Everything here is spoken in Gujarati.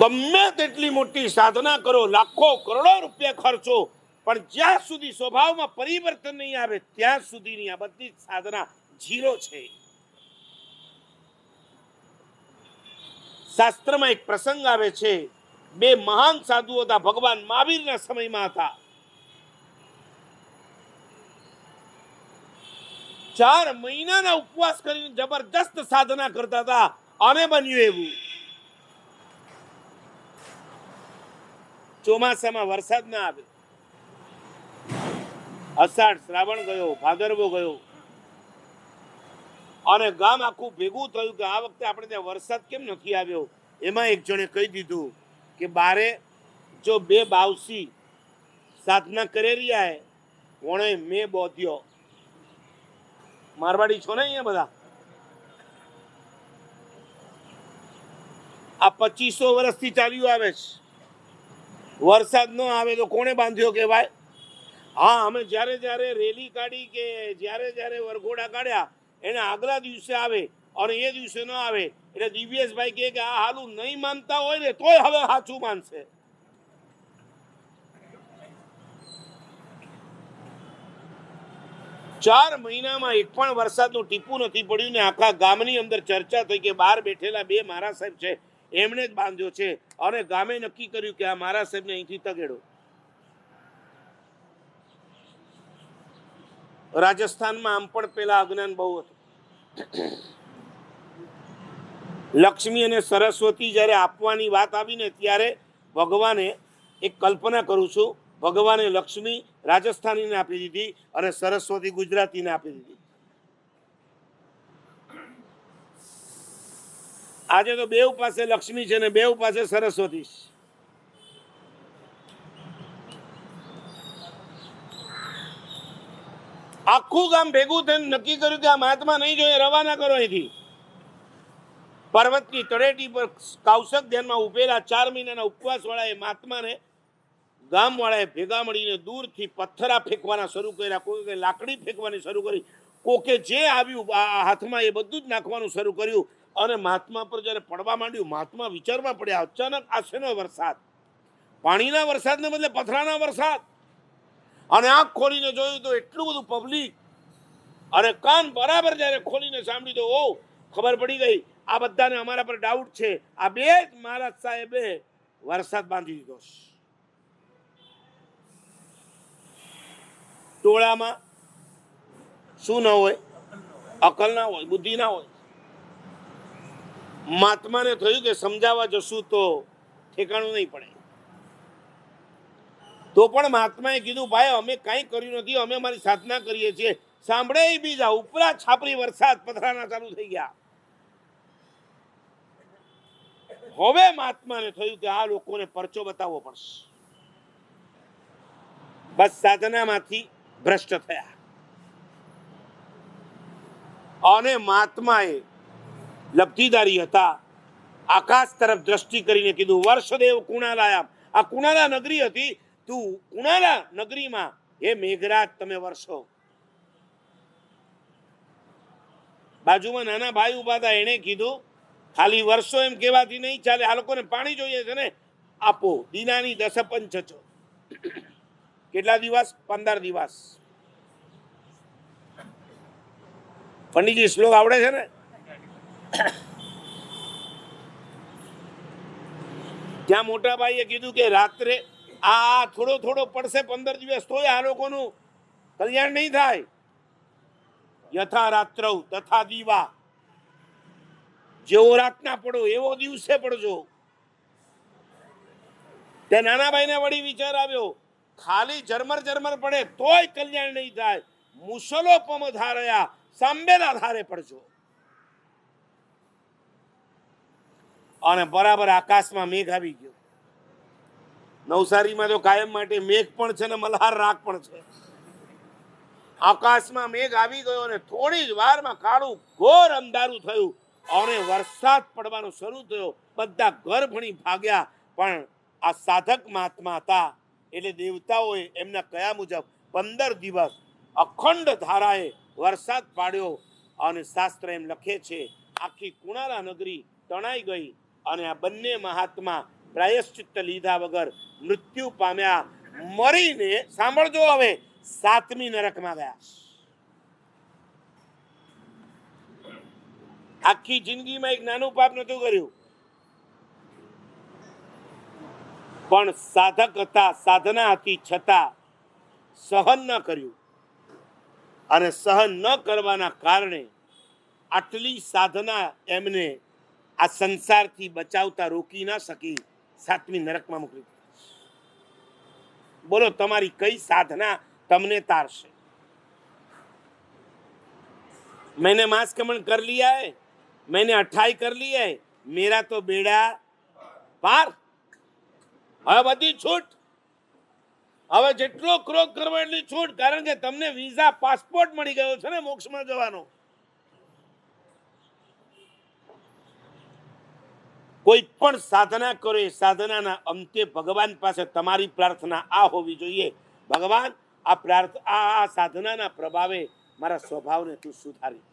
ગમે તેટલી મોટી સાધના કરો, લાખો, કરોડો રૂપિયા ખર્ચો, પણ જ્યાં સુધી સ્વભાવમાં પરિવર્તન નહીં આવે, ત્યાં સુધીની આ બધી સાધના ઝીરો છે. શાસ્ત્રમાં એક પ્રસંગ આવે છે, બે મહાન સાધુઓ હતા, ભગવાન મહાવીરના સમયમાં હતા. ચાર મહિનાના ઉપવાસ કરીને જબરજસ્ત સાધના કરતા હતા અને બન્યું એવું. ચોમાસામાં વરસાદ ના આવે. અષાઢ શ્રાવણ ગયો, ભાદરવો ગયો. અને ગામ આખું ભેગું થયું કે આ વખતે આપણે ત્યાં વરસાદ કેમ નથી આવ્યો? એમાં એક જણે કહી દીધું કે બારે જો બે બાવસી સાધના કરે રહ્યા હે, વણે મેં બોધ્યો. મારવાડી છો ને અહીંયા બધા? આ પચીસો વર્ષથી ચાલ્યું આવે છે. વરસાદ ન આવે તો કોણે બાંધ્યો કહેવાય? હા, અમે જ્યારે જ્યારે રેલી કાઢી કે જ્યારે જ્યારે વરઘોડા કાઢ્યા, એને આગલા દિવસે આવે અને એ દિવસે ન આવે. એટલે દિવ્યેશભાઈ કહે કે આ હાલું નહીં માનતા હોય ને તોય હવે સાચું માનશે. ચાર મહિનામાં એક પણ વરસાદનું ટીપું નથી પડ્યું ને આખા ગામની અંદર ચર્ચા થઈ કે બહાર બેઠેલા બે મારા સાહેબ છે. એમણે જ બાંધ્યો છે. અને ગામે નક્કી કર્યું કે આ મારા સાહેબને અહીંથી તગેડો. રાજસ્થાનમાં આમ પણ પેલા અજ્ઞાન બહુ હતું. લક્ષ્મી અને સરસ્વતી જ્યારે આપવાની વાત આવીને ત્યારે ભગવાને એક કલ્પના કરું છું. ભગવાને લક્ષ્મી રાજસ્થાનીને આપી દીધી અને સરસ્વતી ગુજરાતીને આપી દીધી. આજે તો બેવ પાસે લક્ષ્મી છે ને બેવ પાસે સરસ્વતી છે. આખું ગામ ભેગું થઈને નક્કી કર્યું કે આ મહાત્મા નહીં જોઈએ, રવાના કરો અહીંથી. પર્વતની તળેટી પર કાઉસક ધ્યાનમાં ઉભેલા ચાર મહિનાના ઉપવાસ વાળા એ મહાત્માને ગામ વાળાએ ભેગા મળીને દૂરથી પથ્થરા ફેંકવાના શરૂ કર્યા, કોઈ લાકડી ફેંકવાની શરૂ કરી કોકે જે આવ્યું હાથમાં એ બધું જ નાખવાનું શરૂ કર્યું. અને મહાત્મા પર જ્યારે પડવા માંડ્યું, મહાત્મા વિચારમાં પડ્યા, અચાનક આ શેનો વરસાદ. પાણીના વરસાદને બદલે પથરાના વરસાદ. અને આંખ ખોલીને જોયું તો એટલું બધું પબ્લિક અને કાન બરાબર જ્યારે ખોલીને સાંભળ્યું તો ઓ ખબર પડી ગઈ. આ બધાને અમારા પર ડાઉટ છે. આ બે જ મહારાજ સાહેબે વરસાદ બાંધી દીધો. ટોળામાં શું ન હોય? અકલ ના હોય, બુદ્ધિ ના હોય. મહાત્માને થયું કે સમજાવવા જશું તો ઠેકાણું નહીં પડે. તો પણ મહાત્માએ કીધું, ભાઈ, અમે કાંઈ કર્યું નથી, અમે અમારી સાધના કરીએ છીએ. સાંભળે બીજા, ઉપરા છાપરી વરસાદ પથરાના ચાલુ થઈ ગયા. હવે મહાત્માને થયું કે આ લોકોને પરચો બતાવવો પડશે. બસ સાધનામાંથી ભ્રષ્ટ થયા. અને મહાત્માએ લબ્ધિદારી હતા. આકાશ તરફ દ્રષ્ટિ કરીને કીધું, વર્ષદેવ કુણાલાયા આ કુણાલા નગરી હતી. તું કુણાલા નગરીમાં હે મેઘરાજ તમે વર્ષો બાજુમાં નાના ભાઈ ઊભા હતા, એણે કીધું, ખાલી વર્ષો એમ કહેવાથી નહીં ચાલે. આ લોકોને પાણી જોઈએ છે ને. આપો, દીનાની દસ પંચ કેટલા દિવસ? પંદર દિવસ. પંડિતજી શ્લોક આવડે છે ને? ત્યાં મોટા ભાઈએ કીધું કે રાત્રે આ થોડો થોડો પડશે, પંદર દિવસ તોય આ લોકોનું કલ્યાણ નહીં થાય. યથા રાત્ર તથા દીવા. જેવો રાતના પડો, એવો દિવસે પડજો. તે નાના ભાઈને વળી વિચાર આવ્યો, ખાલી ઝરમર જરમર પડે, તોય કલ્યાણ નહીં થાય. મુસલો પમ ધારયા સાંભેલા ધારે પડજો. અને બરાબર આકાશમાં મેઘ આવી ગયો. નવસારીમાં તો કાયમ માટે મેઘ પણ છે ને મલ્હાર રાગ પણ છે. આકાશમાં મેઘ આવી ગયો અને થોડી જ વારમાં કાળું ઘોર અંધારું થયું અને વરસાદ પડવાનો શરૂ થયો. બધા ઘર ભણી ભાગ્યા, પણ આ સાધક મહાત્મા હતા. એટલે દેવતાઓએ એમના કયા મુજબ પંદર દિવસ અખંડ ધારાએ વરસાદ પાડ્યો અને શાસ્ત્ર એમ લખે છે, આખી કુણાલા નગરી તણાઈ ગઈ અને આ બંને મહાત્મા પ્રાયશ્ચિત્ત લીધા વગર મૃત્યુ પામ્યા, મરીને, સાંભળજો હવે, સાતમી નરકમાં ગયા. આખી જિંદગીમાં એક નાનું પાપ નતું કર્યું. પણ સાધક હતા, સાધના હતી છતાં સહન ન કર્યું. અને સહન ન કરવાના કારણે આટલી સાધના એમને આ સંસારથી બચાવતા રોકી ના શકી સાતમી નરકમાં મોકલી બોલો તમારી કઈ સાધના તમને તારશે मैंने मास्कमण कर लिया है मैंने अठाई कर ली है मेरा तो बेड़ा પાર હવે બધી છૂટ હવે જેટલો ક્રોધ કરવો એટલી છૂટ કારણ કે તમને વિઝા પાસપોર્ટ મળી ગયો છે ને મોક્ષમાં જવાનો કોઈ પણ સાધના કરો એ સાધનાના અંતે ભગવાન પાસે તમારી પ્રાર્થના આ હોવી જોઈએ. ભગવાન, આ પ્રાર્થ આ સાધનાના પ્રભાવે મારા સ્વભાવને તું સુધારી.